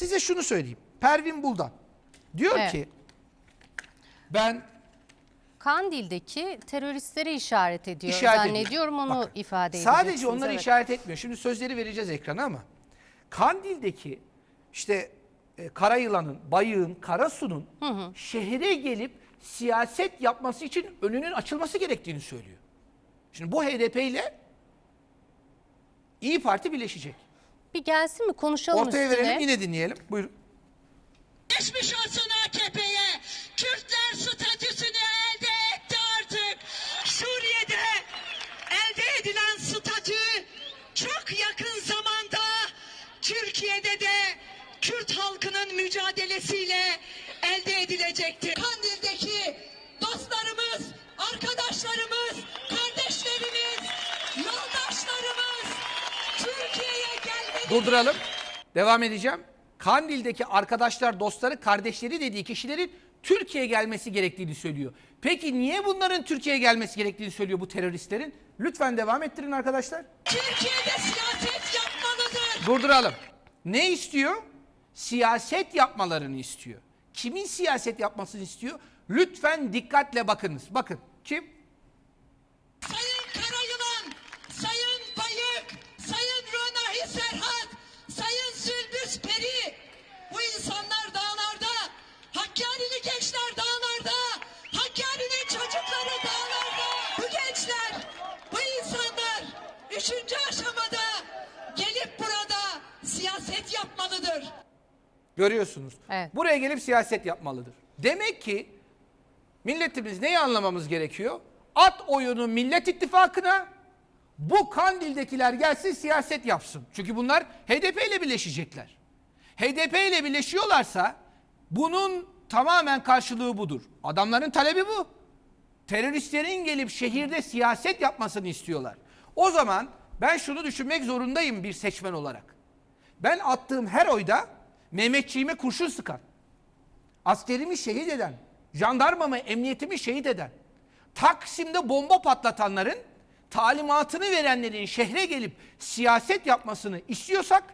size şunu söyleyeyim. Pervin Buldan diyor Evet. ki ben Kandil'deki teröristlere işaret ediyor. işaret ediyor. Zannediyorum onu Bakın, ifade. Sadece onları işaret etmiyor. Şimdi sözleri vereceğiz ekrana ama Kandil'deki işte e, Karayılan'ın, Bayığın, Karasu'nun şehre gelip siyaset yapması için önünün açılması gerektiğini söylüyor. Şimdi bu HDP ile İyi Parti birleşecek. Bir gelsin mi konuşalım Ortaya üstüne. verelim yine dinleyelim. Buyurun. Geçmiş olsun AKP'ye. Kürtler statüsünü elde etti artık. Suriye'de elde edilen statü çok yakın zamanda Türkiye'de de Kürt halkının mücadelesiyle elde edilecektir. Durduralım. Devam edeceğim. Kandil'deki arkadaşlar, dostları, kardeşleri dediği kişilerin Türkiye'ye gelmesi gerektiğini söylüyor. Peki niye bunların Türkiye'ye gelmesi gerektiğini söylüyor bu teröristlerin? Lütfen devam ettirin arkadaşlar. Türkiye'de siyaset yapmalıdır. Durduralım. Ne istiyor? Siyaset yapmalarını istiyor. Kimin siyaset yapmasını istiyor? Lütfen dikkatle bakınız. Bakın kim? Sayın Karayılan, Sayın Bayık, Sayın Ronahi Serhat, Sayın Sündüz Peri. Bu insanlar dağlarda, Hakkari'li gençler dağlarda, Hakkari'nin çocukları dağlarda. Bu gençler, bu insanlar üçüncü aşamada gelip burada siyaset yapmalıdır. Görüyorsunuz. Evet. Buraya gelip siyaset yapmalıdır. Demek ki milletimiz neyi anlamamız gerekiyor? At oyunu Millet İttifakı'na bu Kandil'dekiler gelsin siyaset yapsın. Çünkü bunlar HDP ile birleşecekler. HDP ile birleşiyorlarsa bunun tamamen karşılığı budur. Adamların talebi bu. Teröristlerin gelip şehirde siyaset yapmasını istiyorlar. O zaman ben şunu düşünmek zorundayım bir seçmen olarak. Ben attığım her oyda Mehmetçiğime kurşun sıkan, askerimi şehit eden, jandarmamı, emniyetimi şehit eden, Taksim'de bomba patlatanların talimatını verenlerin şehre gelip siyaset yapmasını istiyorsak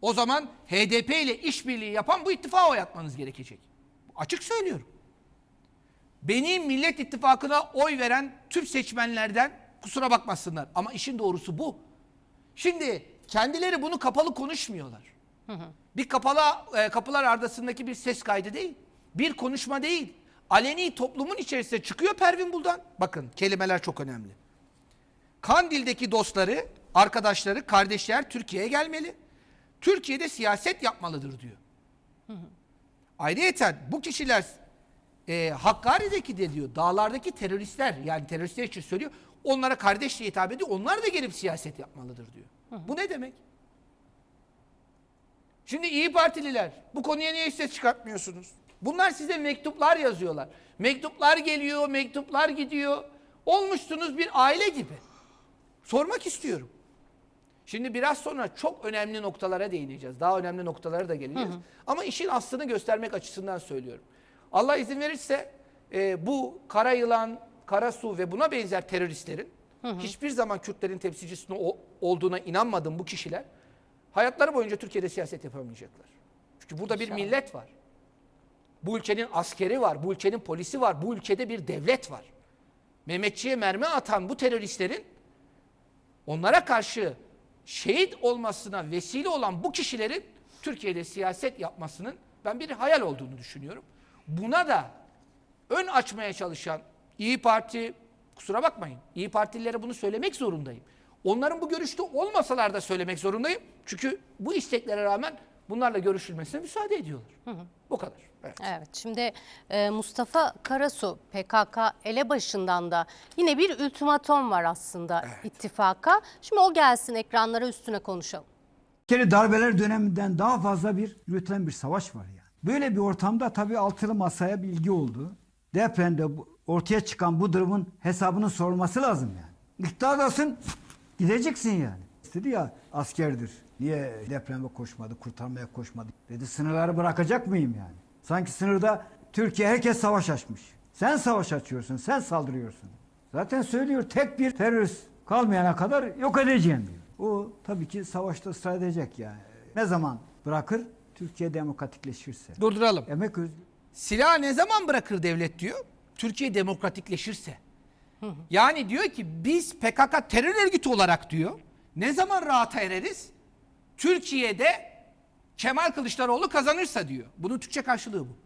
o zaman HDP ile işbirliği yapan bu ittifaka oy atmanız gerekecek. Açık söylüyorum. Benim Millet İttifakı'na oy veren tüm seçmenlerden kusura bakmasınlar ama işin doğrusu bu. Şimdi kendileri bunu kapalı konuşmuyorlar. Bir kapalı e, kapılar ardasındaki bir ses kaydı değil. Bir konuşma değil. Aleni toplumun içerisine çıkıyor Pervin Buldan. Bakın kelimeler çok önemli. Kandil'deki dostları, arkadaşları, kardeşler Türkiye'ye gelmeli. Türkiye'de siyaset yapmalıdır diyor. Ayrıyeten bu kişiler e, Hakkari'deki de diyor dağlardaki teröristler yani teröristler için söylüyor onlara kardeş diye hitap ediyor. Onlar da gelip siyaset yapmalıdır diyor. Bu ne demek? Şimdi İyi Partililer bu konuya niye ses çıkartmıyorsunuz? Bunlar size mektuplar yazıyorlar. Mektuplar geliyor, mektuplar gidiyor. Olmuşsunuz bir aile gibi. Sormak istiyorum. Şimdi biraz sonra çok önemli noktalara değineceğiz. Daha önemli noktalara da geleceğiz. Ama işin aslını göstermek açısından söylüyorum. Allah izin verirse e, bu kara yılan, kara su ve buna benzer teröristlerin hiçbir zaman Kürtlerin temsilcisinin o- olduğuna inanmadığım bu kişiler hayatları boyunca Türkiye'de siyaset yapamayacaklar. Çünkü burada bir millet var. Bu ülkenin askeri var, bu ülkenin polisi var, bu ülkede bir devlet var. Mehmetçiğe mermi atan bu teröristlerin onlara karşı şehit olmasına vesile olan bu kişilerin Türkiye'de siyaset yapmasının ben bir hayal olduğunu düşünüyorum. Buna da ön açmaya çalışan İyi Parti, kusura bakmayın, İyi Partililere bunu söylemek zorundayım. Onların bu görüşte olmasalar da söylemek zorundayım. Çünkü bu isteklere rağmen bunlarla görüşülmesine müsaade ediyorlar. Bu kadar. Evet. Evet şimdi e, Mustafa Karasu PKK elebaşından da yine bir ultimatom var aslında ittifaka. Şimdi o gelsin ekranlara üstüne konuşalım. Bir kere darbeler döneminden daha fazla bir yürütülen bir savaş var yani. Böyle bir ortamda tabii altılı masaya bilgi oldu. Depremde bu- ortaya çıkan bu durumun hesabının sorulması lazım yani. İktidardasın gideceksin yani. İstedi ya askerdir. Niye depreme koşmadı, kurtarmaya koşmadı? Dedi sınırları bırakacak mıyım yani? Sanki sınırda Türkiye herkes savaş açmış. Sen savaş açıyorsun, sen saldırıyorsun. Zaten söylüyor tek bir terörist kalmayana kadar yok edeceğim diyor. O tabii ki savaşta ısrar edecek yani. Ne zaman bırakır? Türkiye demokratikleşirse, Durduralım. emek öz Silahı ne zaman bırakır devlet diyor? Türkiye demokratikleşirse. Yani diyor ki biz PKK terör örgütü olarak diyor. Ne zaman rahata ereriz? Türkiye'de Kemal Kılıçdaroğlu kazanırsa diyor. Bunun Türkçe karşılığı bu.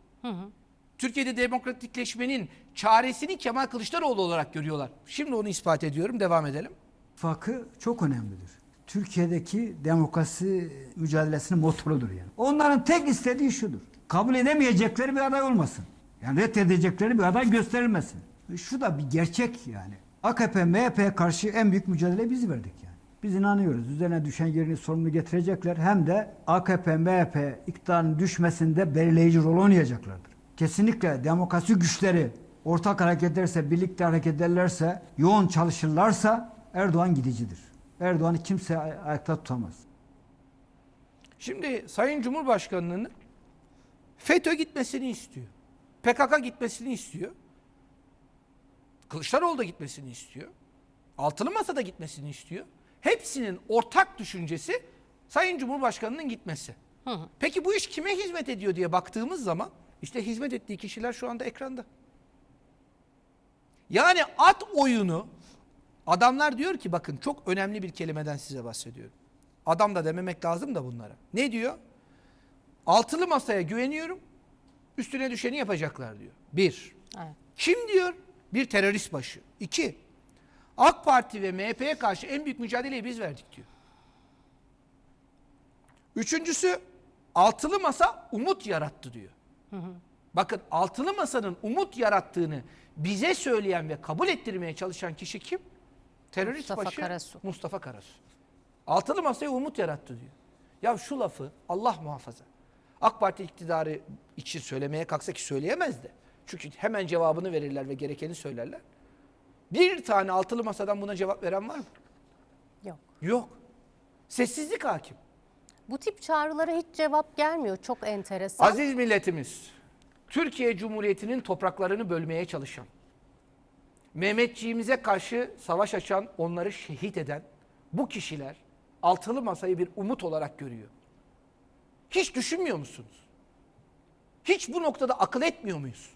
Türkiye'de demokratikleşmenin çaresini Kemal Kılıçdaroğlu olarak görüyorlar. Şimdi onu ispat ediyorum. Devam edelim. İttifakı çok önemlidir. Türkiye'deki demokrasi mücadelesinin motorudur yani. Onların tek istediği şudur. Kabul edemeyecekleri bir aday olmasın. Yani reddedecekleri bir aday gösterilmesin. Şu da bir gerçek yani. AKP, MHP'ye karşı en büyük mücadele biz verdik yani. Biz inanıyoruz. Üzerine düşen yerini sorumlu getirecekler. Hem de AKP, MHP iktidarın düşmesinde belirleyici rol oynayacaklardır. Kesinlikle demokrasi güçleri ortak hareket ederse, birlikte hareket ederlerse, yoğun çalışırlarsa Erdoğan gidicidir. Erdoğan'ı kimse ay- ayakta tutamaz. Şimdi Sayın Cumhurbaşkanı'nın FETÖ gitmesini istiyor. PKK gitmesini istiyor. Kılıçdaroğlu da gitmesini istiyor. Altılı Masa'da gitmesini istiyor. Hepsinin ortak düşüncesi Sayın Cumhurbaşkanı'nın gitmesi. Peki bu iş kime hizmet ediyor diye baktığımız zaman işte hizmet ettiği kişiler şu anda ekranda. Yani at oyunu adamlar diyor ki bakın çok önemli bir kelimeden size bahsediyorum. Adam da dememek lazım da bunlara. Ne diyor? Altılı masaya güveniyorum. Üstüne düşeni yapacaklar diyor. Bir. Evet. Kim diyor? Bir terörist başı. İki. AK Parti ve MHP'ye karşı en büyük mücadeleyi biz verdik diyor. Üçüncüsü altılı masa umut yarattı diyor. Bakın altılı masanın umut yarattığını bize söyleyen ve kabul ettirmeye çalışan kişi kim? Terörist Mustafa başı Karasu. Mustafa Karasu. Altılı masaya umut yarattı diyor. Ya şu lafı Allah muhafaza. AK Parti iktidarı için söylemeye kalksa ki söyleyemez de. Çünkü hemen cevabını verirler ve gerekeni söylerler. Bir tane altılı masadan buna cevap veren var mı? Yok. Yok. Sessizlik hakim. Bu tip çağrılara hiç cevap gelmiyor. Çok enteresan. Aziz milletimiz, Türkiye Cumhuriyeti'nin topraklarını bölmeye çalışan, Mehmetçiğimize karşı savaş açan, onları şehit eden bu kişiler altılı masayı bir umut olarak görüyor. Hiç düşünmüyor musunuz? Hiç bu noktada akıl etmiyor muyuz?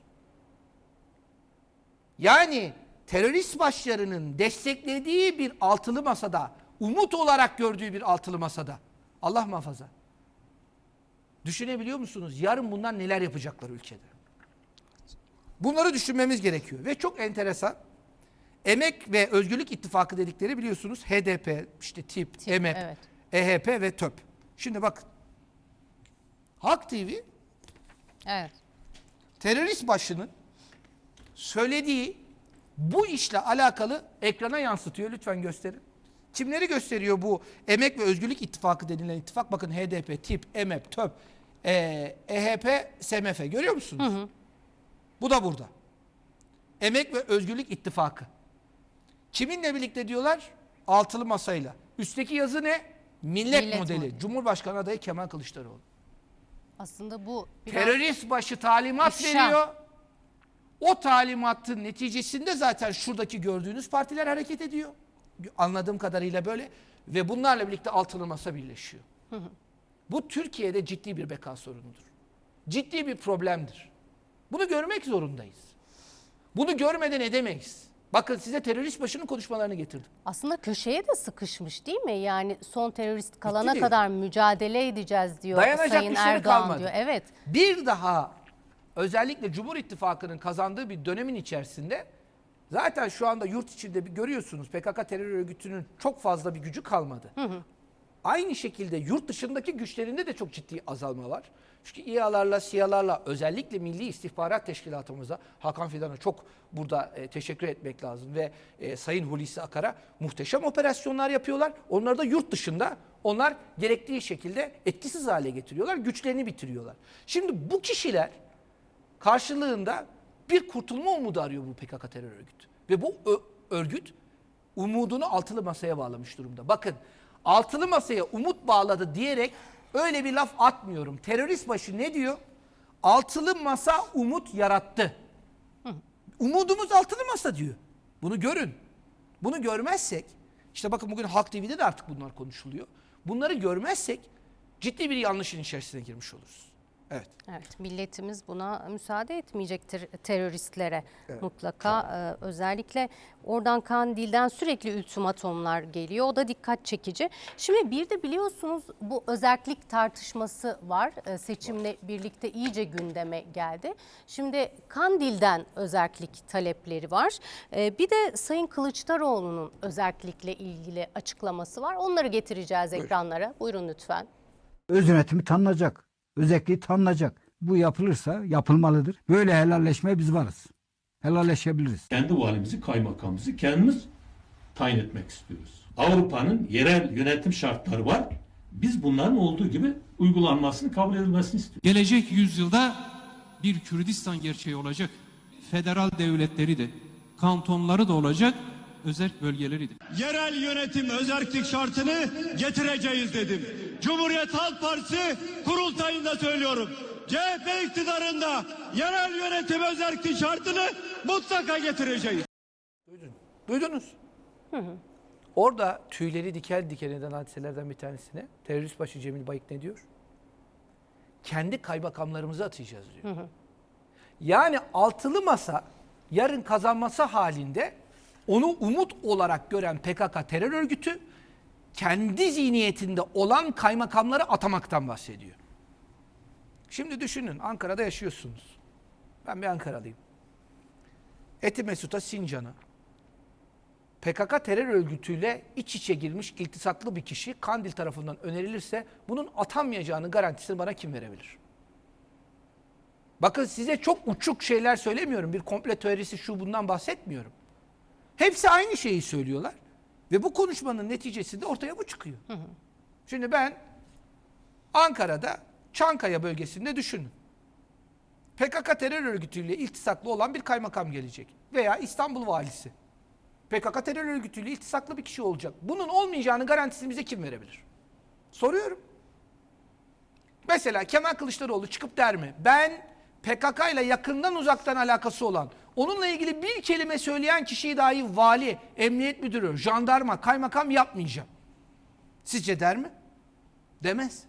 Yani terörist başlarının desteklediği bir altılı masada, umut olarak gördüğü bir altılı masada, Allah muhafaza. Düşünebiliyor musunuz? Yarın bunlar neler yapacaklar ülkede? Bunları düşünmemiz gerekiyor. Ve çok enteresan. Emek ve Özgürlük İttifakı dedikleri biliyorsunuz HDP, işte TİP, TİP, EMEP, evet. EHP ve TÖP. Şimdi bakın. Halk TV Evet. terörist başının söylediği bu işle alakalı ekrana yansıtıyor. Lütfen gösterin. Kimleri gösteriyor bu Emek ve Özgürlük İttifakı denilen ittifak? Bakın HDP, TİP, EMEP, TÖP, e, EHP, SMF. Görüyor musunuz? Bu da burada. Emek ve Özgürlük İttifakı. Kiminle birlikte diyorlar? Altılı masayla. Üstteki yazı ne? Millet, Millet modeli. modeli. Cumhurbaşkanı adayı Kemal Kılıçdaroğlu. Aslında bu Terörist başı talimat veriyor. O talimatın neticesinde zaten şuradaki gördüğünüz partiler hareket ediyor. Anladığım kadarıyla böyle. Ve bunlarla birlikte altılı masa birleşiyor. Bu Türkiye'de ciddi bir beka sorunudur. Ciddi bir problemdir. Bunu görmek zorundayız. Bunu görmeden edemeyiz. Bakın size terörist başının konuşmalarını getirdim. aslında köşeye de sıkışmış değil mi? Yani son terörist kalana kadar mücadele edeceğiz diyor Dayanacak Sayın güçleri Erdoğan kalmadı. diyor. Evet. Bir daha özellikle Cumhur İttifakı'nın kazandığı bir dönemin içerisinde zaten şu anda yurt içinde bir görüyorsunuz PKK terör örgütünün çok fazla bir gücü kalmadı. Aynı şekilde yurt dışındaki güçlerinde de çok ciddi azalma var. Çünkü İHA'larla, SİHA'larla özellikle Milli İstihbarat Teşkilatımıza Hakan Fidan'a çok burada e, teşekkür etmek lazım ve e, Sayın Hulusi Akar'a muhteşem operasyonlar yapıyorlar. Onları da yurt dışında onlar gerektiği şekilde etkisiz hale getiriyorlar, güçlerini bitiriyorlar. Şimdi bu kişiler karşılığında bir kurtulma umudu arıyor bu PKK terör örgütü. Ve bu örgüt umudunu altılı masaya bağlamış durumda. Bakın altılı masaya umut bağladı diyerek öyle bir laf atmıyorum. Terörist başı ne diyor? Altılı masa umut yarattı. Umudumuz altılı masa diyor. Bunu görün. Bunu görmezsek, işte bakın bugün Halk TV'de de artık bunlar konuşuluyor. Bunları görmezsek ciddi bir yanlışın içerisine girmiş oluruz. Evet. Evet, milletimiz buna müsaade etmeyecektir teröristlere mutlaka. Ee, özellikle oradan Kandil'den sürekli ultimatomlar geliyor. O da dikkat çekici. Şimdi bir de biliyorsunuz bu özellik tartışması var. Ee, seçimle birlikte iyice gündeme geldi. Şimdi Kandil'den özellik talepleri var. Ee, bir de Sayın Kılıçdaroğlu'nun özellikle ilgili açıklaması var. Onları getireceğiz ekranlara. Buyurun lütfen. Öz yönetimi tanınacak. Özelliği tanınacak. Bu yapılırsa yapılmalıdır. Böyle helalleşmeye biz varız. Helalleşebiliriz. kendi valimizi, kaymakamımızı kendimiz tayin etmek istiyoruz. Avrupa'nın yerel yönetim şartları var. Biz bunların olduğu gibi uygulanmasını kabul edilmesini istiyoruz. Gelecek yüzyılda bir Kürdistan gerçeği olacak. Federal devletleri de, kantonları da olacak, özel bölgeleri de. yerel yönetim özellik şartını getireceğiz dedim. Cumhuriyet Halk Partisi kurultayında söylüyorum. CHP iktidarında yerel yönetim özellik şartını mutlaka getireceğiz. Duydunuz. Orada tüyleri diken diken eden hadiselerden bir tanesine terörist başı Cemil Bayık ne diyor? Kendi kaymakamlarımızı atayacağız diyor. Yani altılı masa yarın kazanması halinde onu umut olarak gören PKK terör örgütü kendi zihniyetinde olan kaymakamları atamaktan bahsediyor. Şimdi düşünün Ankara'da yaşıyorsunuz. Ben bir Ankaralıyım. Eti Mesut'a Sincan'a, PKK terör örgütüyle iç içe girmiş iltisaklı bir kişi Kandil tarafından önerilirse bunun atanmayacağını garantisini bana kim verebilir? Bakın size çok uçuk şeyler söylemiyorum. Bir komple teorisi şu bundan bahsetmiyorum. Hepsi aynı şeyi söylüyorlar. Ve bu konuşmanın neticesinde ortaya bu çıkıyor. Şimdi ben Ankara'da Çankaya bölgesinde düşünün. PKK terör örgütüyle iltisaklı olan bir kaymakam gelecek. Veya İstanbul valisi. PKK terör örgütüyle iltisaklı bir kişi olacak. Bunun olmayacağını garantisini bize kim verebilir? Soruyorum. Mesela Kemal Kılıçdaroğlu çıkıp der mi? Ben PKK ile yakından uzaktan alakası olan, onunla ilgili bir kelime söyleyen kişiyi dahi vali, emniyet müdürü, jandarma, kaymakam yapmayacağım. Sizce der mi? Demez.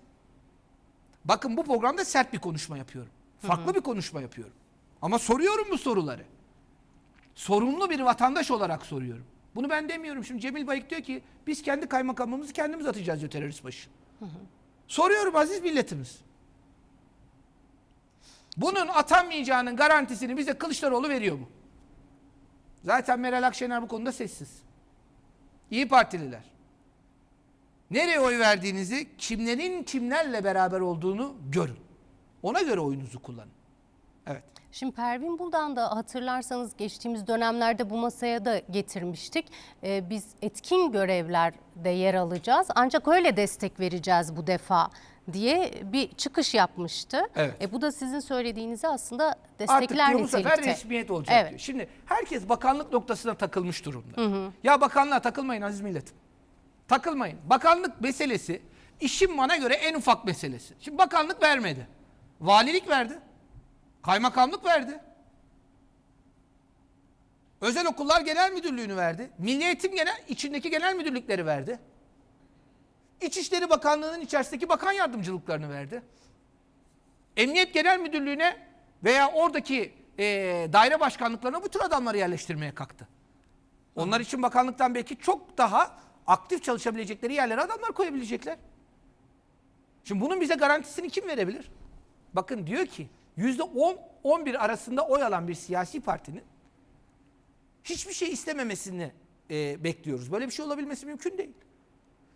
Bakın bu programda sert bir konuşma yapıyorum. Farklı bir konuşma yapıyorum. Ama soruyorum bu soruları. Sorumlu bir vatandaş olarak soruyorum. Bunu ben demiyorum. Şimdi Cemil Bayık diyor ki biz kendi kaymakamımızı kendimiz atacağız diyor terörist başı. Soruyorum aziz milletimiz. Bunun atanmayacağının garantisini bize Kılıçdaroğlu veriyor mu? Zaten Meral Akşener bu konuda sessiz. İyi Partililer. Nereye oy verdiğinizi, kimlerin kimlerle beraber olduğunu görün. Ona göre oyunuzu kullanın. Evet. Şimdi Pervin Buldan da hatırlarsanız geçtiğimiz dönemlerde bu masaya da getirmiştik. Ee, biz etkin görevlerde yer alacağız ancak öyle destek vereceğiz bu defa diye bir çıkış yapmıştı. Evet. E, bu da sizin söylediğinizi aslında Artık destekler diyor bu sefer nitelikte. resmiyet olacak Evet. diyor. Şimdi herkes bakanlık noktasına takılmış durumda. Ya bakanlığa takılmayın aziz milletim. Takılmayın. Bakanlık meselesi işin bana göre en ufak meselesi. Şimdi bakanlık vermedi. Valilik verdi. Kaymakamlık verdi. Özel Okullar Genel Müdürlüğü'nü verdi. Milli Eğitim Genel içindeki genel müdürlükleri verdi. İçişleri Bakanlığı'nın içerisindeki bakan yardımcılıklarını verdi. Emniyet Genel Müdürlüğü'ne veya oradaki e, daire başkanlıklarına bu tür adamları yerleştirmeye kalktı. Onlar için bakanlıktan belki çok daha aktif çalışabilecekleri yerlere adamlar koyabilecekler. Şimdi bunun bize garantisini kim verebilir? Bakın diyor ki yüzde 10 11 arasında oy alan bir siyasi partinin hiçbir şey istememesini e, bekliyoruz. Böyle bir şey olabilmesi mümkün değil.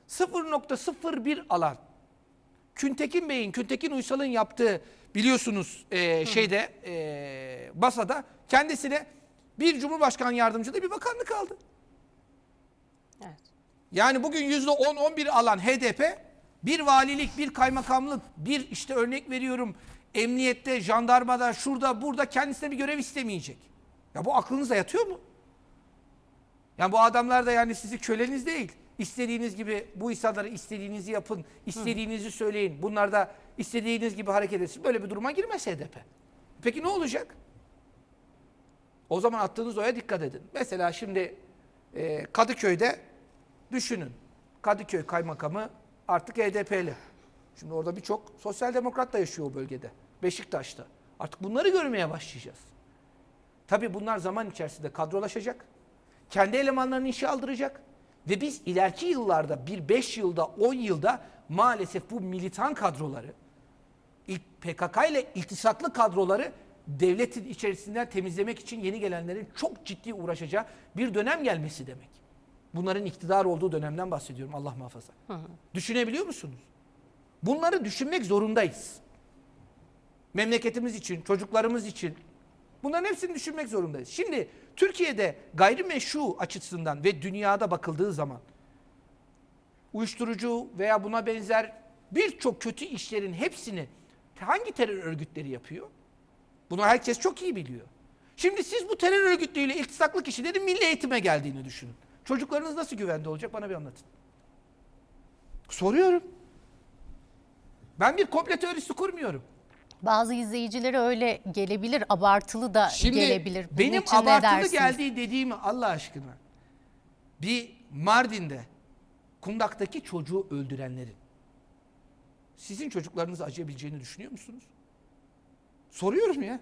0.01 alan Güntekin Bey'in, Güntekin Uysal'ın yaptığı biliyorsunuz e, şeyde e, basada kendisine bir Cumhurbaşkanı yardımcılığı bir bakanlık aldı. Evet. Yani bugün yüzde 10-11 alan HDP bir valilik, bir kaymakamlık, bir işte örnek veriyorum emniyette, jandarmada, şurada, burada kendisine bir görev istemeyecek. Ya bu aklınıza yatıyor mu? Yani bu adamlar da yani sizi köleniz değil. İstediğiniz gibi bu insanlara istediğinizi yapın, istediğinizi söyleyin. Bunlar da istediğiniz gibi hareket etsin. Böyle bir duruma girmez HDP. Peki ne olacak? O zaman attığınız oya dikkat edin. Mesela şimdi e, Kadıköy'de düşünün. Kadıköy kaymakamı artık HDP'li. Şimdi orada birçok sosyal demokrat da yaşıyor o bölgede. Beşiktaş'ta. Artık bunları görmeye başlayacağız. Tabii bunlar zaman içerisinde kadrolaşacak. Kendi elemanlarını işe aldıracak. Ve biz ileriki yıllarda bir 5 yılda 10 yılda maalesef bu militan kadroları ilk PKK ile iltisaklı kadroları devletin içerisinden temizlemek için yeni gelenlerin çok ciddi uğraşacağı bir dönem gelmesi demek. Bunların iktidar olduğu dönemden bahsediyorum Allah muhafaza. Düşünebiliyor musunuz? Bunları düşünmek zorundayız. Memleketimiz için, çocuklarımız için bunların hepsini düşünmek zorundayız. Şimdi Türkiye'de gayrimeşru açısından ve dünyada bakıldığı zaman uyuşturucu veya buna benzer birçok kötü işlerin hepsini hangi terör örgütleri yapıyor? Bunu herkes çok iyi biliyor. Şimdi siz bu terör örgütleriyle iltisaklı kişilerin milli eğitime geldiğini düşünün. Çocuklarınız nasıl güvende olacak bana bir anlatın. Soruyorum. Ben bir komple teorisi kurmuyorum. Bazı izleyicilere öyle gelebilir, abartılı da Şimdi gelebilir. Bunun benim için ne abartılı dersiniz? geldiği dediğimi Allah aşkına bir Mardin'de kundaktaki çocuğu öldürenlerin sizin çocuklarınızı acıyabileceğini düşünüyor musunuz? Soruyorum ya.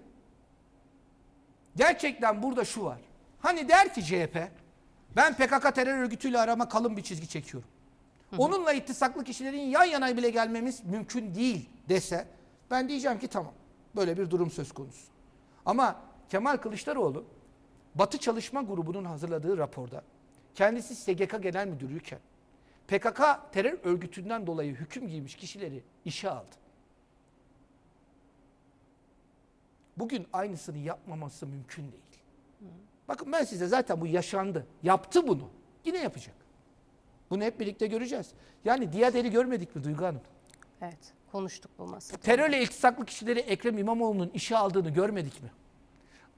Gerçekten burada şu var. Hani der ki CHP ben PKK terör örgütüyle arama kalın bir çizgi çekiyorum. Onunla ittisaklı kişilerin yan yana bile gelmemiz mümkün değil dese ben diyeceğim ki tamam böyle bir durum söz konusu. Ama Kemal Kılıçdaroğlu Batı Çalışma Grubu'nun hazırladığı raporda kendisi SGK Genel Müdürüyken PKK terör örgütünden dolayı hüküm giymiş kişileri işe aldı. Bugün aynısını yapmaması mümkün değil. Bakın ben size zaten bu yaşandı. Yaptı bunu. Yine yapacak. Bunu hep birlikte göreceğiz. Yani Diyader'i görmedik mi Duygu Hanım? Evet, konuştuk bu masada. Terörle iltisaklı kişileri Ekrem İmamoğlu'nun işe aldığını görmedik mi?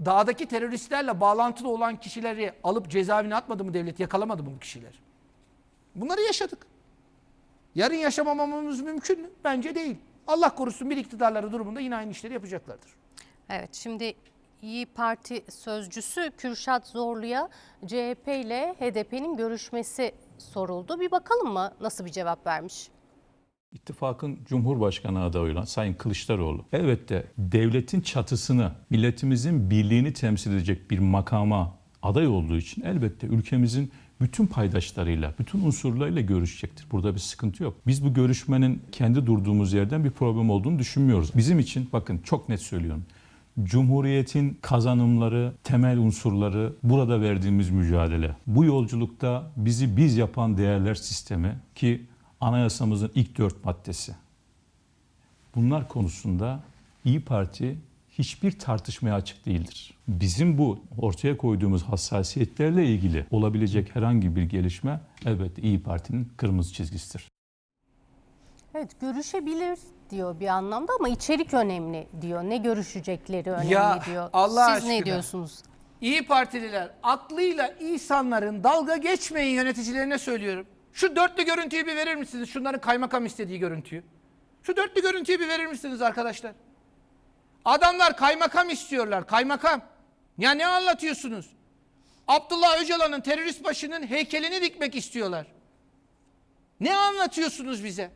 Dağdaki teröristlerle bağlantılı olan kişileri alıp cezaevine atmadı mı devlet? Yakalamadı mı bu kişileri? Bunları yaşadık. Yarın yaşamamamız mümkün mü? Bence değil. Allah korusun bir iktidarları durumunda yine aynı işleri yapacaklardır. Evet, şimdi İyi Parti sözcüsü Kürşat Zorlu'ya CHP ile HDP'nin görüşmesi soruldu. Bir bakalım mı nasıl bir cevap vermiş? İttifakın Cumhurbaşkanı adayı olan Sayın Kılıçdaroğlu elbette devletin çatısını, milletimizin birliğini temsil edecek bir makama aday olduğu için elbette ülkemizin bütün paydaşlarıyla, bütün unsurlarıyla görüşecektir. Burada bir sıkıntı yok. Biz bu görüşmenin kendi durduğumuz yerden bir problem olduğunu düşünmüyoruz. Bizim için bakın çok net söylüyorum. Cumhuriyetin kazanımları, temel unsurları, burada verdiğimiz mücadele. Bu yolculukta bizi biz yapan değerler sistemi ki anayasamızın ilk dört maddesi. Bunlar konusunda İyi Parti hiçbir tartışmaya açık değildir. Bizim bu ortaya koyduğumuz hassasiyetlerle ilgili olabilecek herhangi bir gelişme elbette İyi Parti'nin kırmızı çizgisidir. Evet, görüşebilir diyor bir anlamda ama içerik önemli diyor. Ne görüşecekleri önemli Ya, diyor. Allah Siz ne aşkına. diyorsunuz? İyi Partililer aklıyla insanların dalga geçmeyin yöneticilerine söylüyorum. Şu dörtlü görüntüyü bir verir misiniz? Şunların kaymakam istediği görüntüyü. Şu dörtlü görüntüyü bir verir misiniz arkadaşlar? Adamlar kaymakam istiyorlar. Kaymakam. Ya ne anlatıyorsunuz? Abdullah Öcalan'ın terörist başının heykelini dikmek istiyorlar. Ne anlatıyorsunuz bize?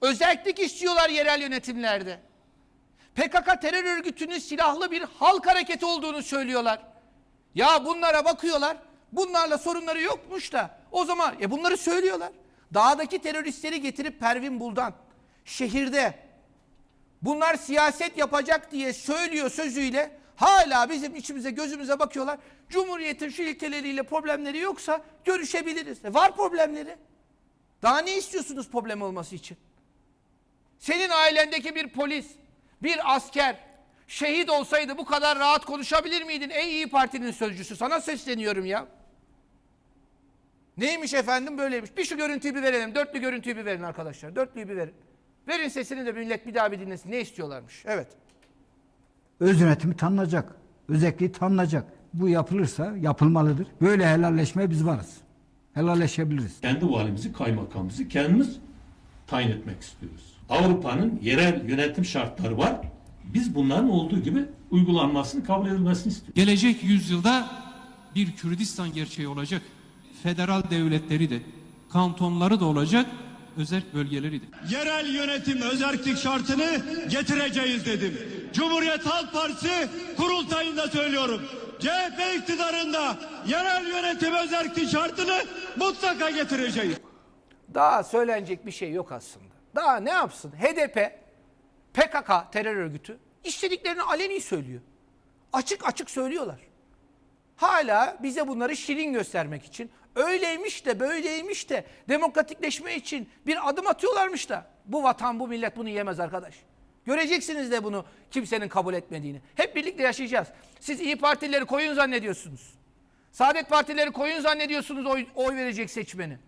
Özellik istiyorlar yerel yönetimlerde. PKK terör örgütünün silahlı bir halk hareketi olduğunu söylüyorlar. Ya bunlara bakıyorlar. Bunlarla sorunları yokmuş da. O zaman e bunları söylüyorlar. Dağdaki teröristleri getirip Pervin Buldan şehirde bunlar siyaset yapacak diye söylüyor sözüyle hala bizim içimize gözümüze bakıyorlar. Cumhuriyetin şu ilkeleriyle problemleri yoksa görüşebiliriz. E var problemleri. Daha ne istiyorsunuz problem olması için? Senin ailendeki bir polis, bir asker şehit olsaydı bu kadar rahat konuşabilir miydin ey İyi Parti'nin sözcüsü? Sana sesleniyorum ya. Neymiş efendim böyleymiş. Bir şu görüntüyü bir verelim. Dörtlü görüntüyü bir verin arkadaşlar. Dörtlüyü bir verin. Verin sesini de millet bir daha bir dinlesin. Ne istiyorlarmış? Evet. Öz yönetimi tanınacak. Özelliği tanınacak. Bu yapılırsa yapılmalıdır. Böyle helalleşmeye biz varız. Helalleşebiliriz. kendi valimizi, kaymakamımızı kendimiz tayin etmek istiyoruz. Avrupa'nın yerel yönetim şartları var. Biz bunların olduğu gibi uygulanmasını kabul edilmesini istiyoruz. Gelecek yüzyılda bir Kürdistan gerçeği olacak. Federal devletleri de, kantonları da olacak. özel bölgeleridir. yerel yönetim özerklik şartını getireceğiz dedim. Cumhuriyet Halk Partisi kurultayında söylüyorum. CHP iktidarında yerel yönetim özerklik şartını mutlaka getireceğiz. Daha söylenecek bir şey yok aslında. Daha ne yapsın? HDP, PKK terör örgütü istediklerini aleni söylüyor. Açık açık söylüyorlar. Hala bize bunları şirin göstermek için öyleymiş de böyleymiş de demokratikleşme için bir adım atıyorlarmış da bu vatan bu millet bunu yemez arkadaş. Göreceksiniz de bunu kimsenin kabul etmediğini. Hep birlikte yaşayacağız. Siz iyi Partilileri koyun zannediyorsunuz. Saadet Partileri koyun zannediyorsunuz oy, oy verecek seçmeni.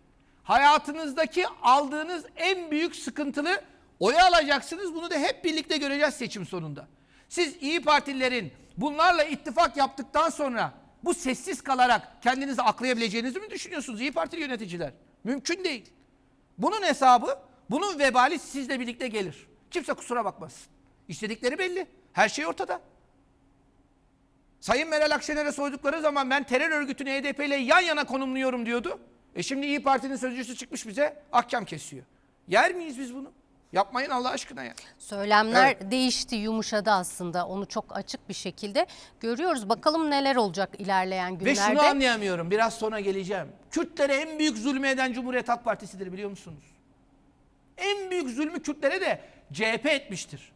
Hayatınızdaki aldığınız en büyük sıkıntılı oyu alacaksınız. Bunu da hep birlikte göreceğiz seçim sonunda. Siz iyi Partililerin bunlarla ittifak yaptıktan sonra bu sessiz kalarak kendinizi aklayabileceğinizi mi düşünüyorsunuz iyi Partili yöneticiler? Mümkün değil. Bunun hesabı, bunun vebali sizle birlikte gelir. Kimse kusura bakmasın. İstedikleri belli. Her şey ortada. Sayın Meral Akşener'e sordukları zaman ben terör örgütünü HDP ile yan yana konumluyorum diyordu. E şimdi İyi Parti'nin sözcüsü çıkmış bize ahkam kesiyor. Yer miyiz biz bunu? Yapmayın Allah aşkına ya. Söylemler değişti, yumuşadı aslında. Onu çok açık bir şekilde görüyoruz. Bakalım neler olacak ilerleyen Ve günlerde. şunu anlayamıyorum. Biraz sonra geleceğim. Kürtlere en büyük zulmü eden Cumhuriyet Halk Partisi'dir biliyor musunuz? En büyük zulmü Kürtlere de CHP etmiştir.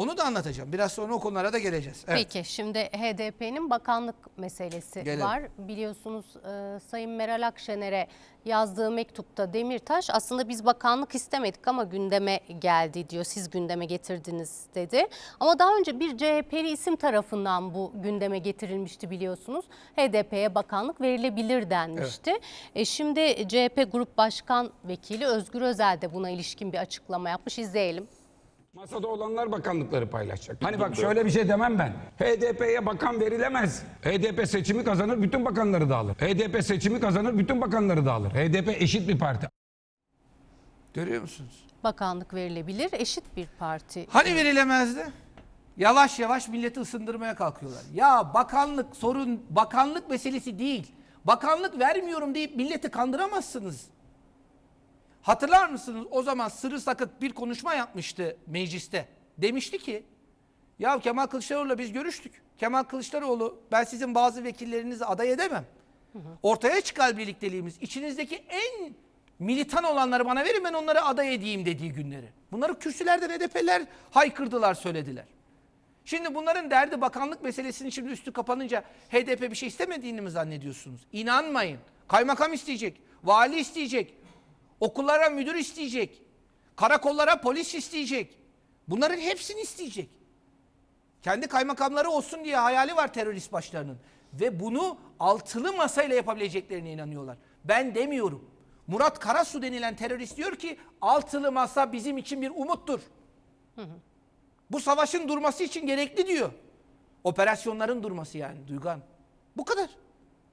Onu da anlatacağım. Biraz sonra o konulara da geleceğiz. Evet. Peki şimdi HDP'nin bakanlık meselesi Gelelim. var. Biliyorsunuz e, Sayın Meral Akşener'e yazdığı mektupta Demirtaş aslında biz bakanlık istemedik ama gündeme geldi diyor. Siz gündeme getirdiniz dedi. Ama daha önce bir CHP'li isim tarafından bu gündeme getirilmişti biliyorsunuz. HDP'ye bakanlık verilebilir denmişti. E, şimdi CHP Grup Başkan Vekili Özgür Özel de buna ilişkin bir açıklama yapmış. İzleyelim. Masada olanlar bakanlıkları paylaşacak. Hani bak şöyle bir şey demem ben. HDP'ye bakan verilemez. HDP seçimi kazanır bütün bakanları da alır. HDP seçimi kazanır bütün bakanları da alır. HDP eşit bir parti. Görüyor musunuz? Bakanlık verilebilir eşit bir parti. Hani verilemezdi? Yavaş yavaş milleti ısındırmaya kalkıyorlar. Ya bakanlık sorun bakanlık meselesi değil. Bakanlık vermiyorum deyip milleti kandıramazsınız. Hatırlar mısınız? O zaman Sırrı Sakık bir konuşma yapmıştı mecliste. Demişti ki ya Kemal Kılıçdaroğlu'yla biz görüştük. Kemal Kılıçdaroğlu ben sizin bazı vekillerinizi aday edemem. Ortaya çıkar birlikteliğimiz. İçinizdeki en militan olanları bana verin ben onları aday edeyim dediği günleri. Bunları kürsülerden HDP'ler haykırdılar söylediler. Şimdi bunların derdi bakanlık meselesinin şimdi üstü kapanınca HDP bir şey istemediğini mi zannediyorsunuz? İnanmayın. Kaymakam isteyecek, vali isteyecek, okullara müdür isteyecek, karakollara polis isteyecek. Bunların hepsini isteyecek. Kendi kaymakamları olsun diye hayali var terörist başlarının. Ve bunu altılı masayla yapabileceklerine inanıyorlar. Ben demiyorum. Murat Karasu denilen terörist diyor ki altılı masa bizim için bir umuttur. Bu savaşın durması için gerekli diyor. Operasyonların durması yani Duygan. Bu kadar.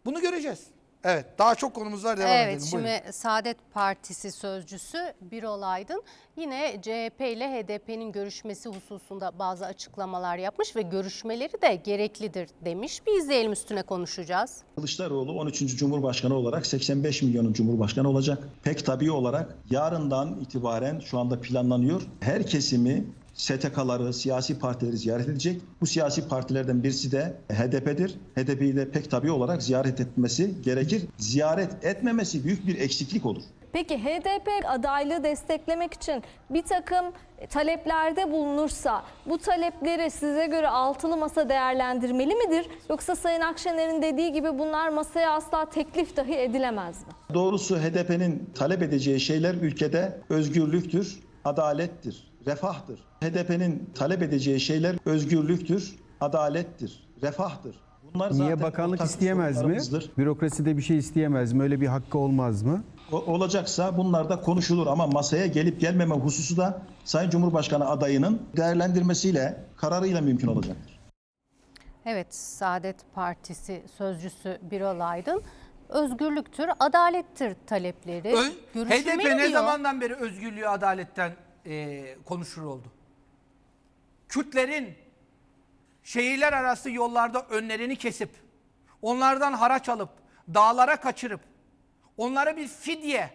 Bunu göreceğiz. Evet daha çok konumuz var devam Evet edelim. Buyurun. şimdi Saadet Partisi sözcüsü Birol Aydın yine CHP ile HDP'nin görüşmesi hususunda bazı açıklamalar yapmış ve görüşmeleri de gereklidir demiş. Bir izleyelim üstüne konuşacağız. Kılıçdaroğlu 13. Cumhurbaşkanı olarak 85 milyonun Cumhurbaşkanı olacak. Pek tabii olarak yarından itibaren şu anda planlanıyor. Her kesimi STK'ları, siyasi partileri ziyaret edecek. Bu siyasi partilerden birisi de HDP'dir. HDP'yi de pek tabii olarak ziyaret etmesi gerekir. Ziyaret etmemesi büyük bir eksiklik olur. Peki HDP adaylığı desteklemek için bir takım taleplerde bulunursa bu talepleri size göre altılı masa değerlendirmeli midir? Yoksa Sayın Akşener'in dediği gibi bunlar masaya asla teklif dahi edilemez mi? Doğrusu HDP'nin talep edeceği şeyler ülkede özgürlüktür, adalettir, refahtır. HDP'nin talep edeceği şeyler özgürlüktür, adalettir, refahtır. Bunlar Niye zaten bakanlık isteyemez mi? Bürokraside bir şey isteyemez mi? Öyle bir hakkı olmaz mı? O- olacaksa bunlar da konuşulur ama masaya gelip gelmeme hususu da Sayın Cumhurbaşkanı adayının değerlendirmesiyle, kararıyla mümkün olacaktır. Evet Saadet Partisi sözcüsü Birol Aydın özgürlüktür, adalettir talepleri. Ö- HDP ne diyor. zamandan beri özgürlüğü adaletten e, konuşur oldu? Kürtlerin şehirler arası yollarda önlerini kesip, onlardan haraç alıp, dağlara kaçırıp, onlara bir fidye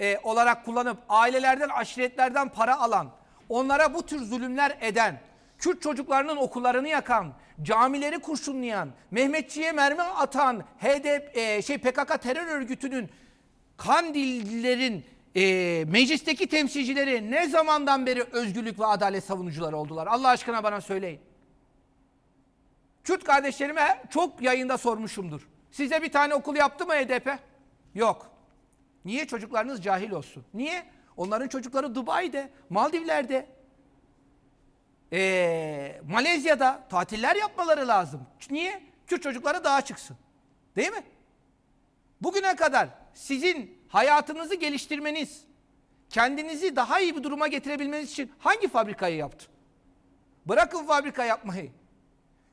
e, olarak kullanıp ailelerden, aşiretlerden para alan, onlara bu tür zulümler eden, Kürt çocuklarının okullarını yakan, camileri kurşunlayan, Mehmetçiğe mermi atan HDP, e, şey PKK terör örgütünün Kandillerin e, meclisteki temsilcileri ne zamandan beri özgürlük ve adalet savunucuları oldular? Allah aşkına bana söyleyin. Kürt kardeşlerime çok yayında sormuşumdur. Size bir tane okul yaptı mı HDP? Yok. Niye? Çocuklarınız cahil olsun. Niye? Onların çocukları Dubai'de, Maldivler'de, ee, Malezya'da tatiller yapmaları lazım. Niye? Kürt çocukları dağa çıksın. Değil mi? Bugüne kadar sizin hayatınızı geliştirmeniz, kendinizi daha iyi bir duruma getirebilmeniz için hangi fabrikayı yaptı? Bırakın fabrika yapmayı.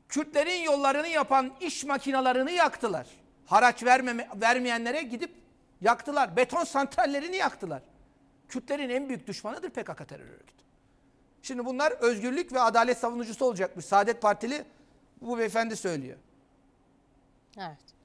Kürtlerin yollarını yapan iş makinalarını yaktılar. Haraç vermeme, vermeyenlere gidip yaktılar. Beton santrallerini yaktılar. Kürtlerin en büyük düşmanıdır PKK terör örgütü. Şimdi bunlar özgürlük ve adalet savunucusu olacakmış. Saadet Partili bu beyefendi söylüyor. Evet.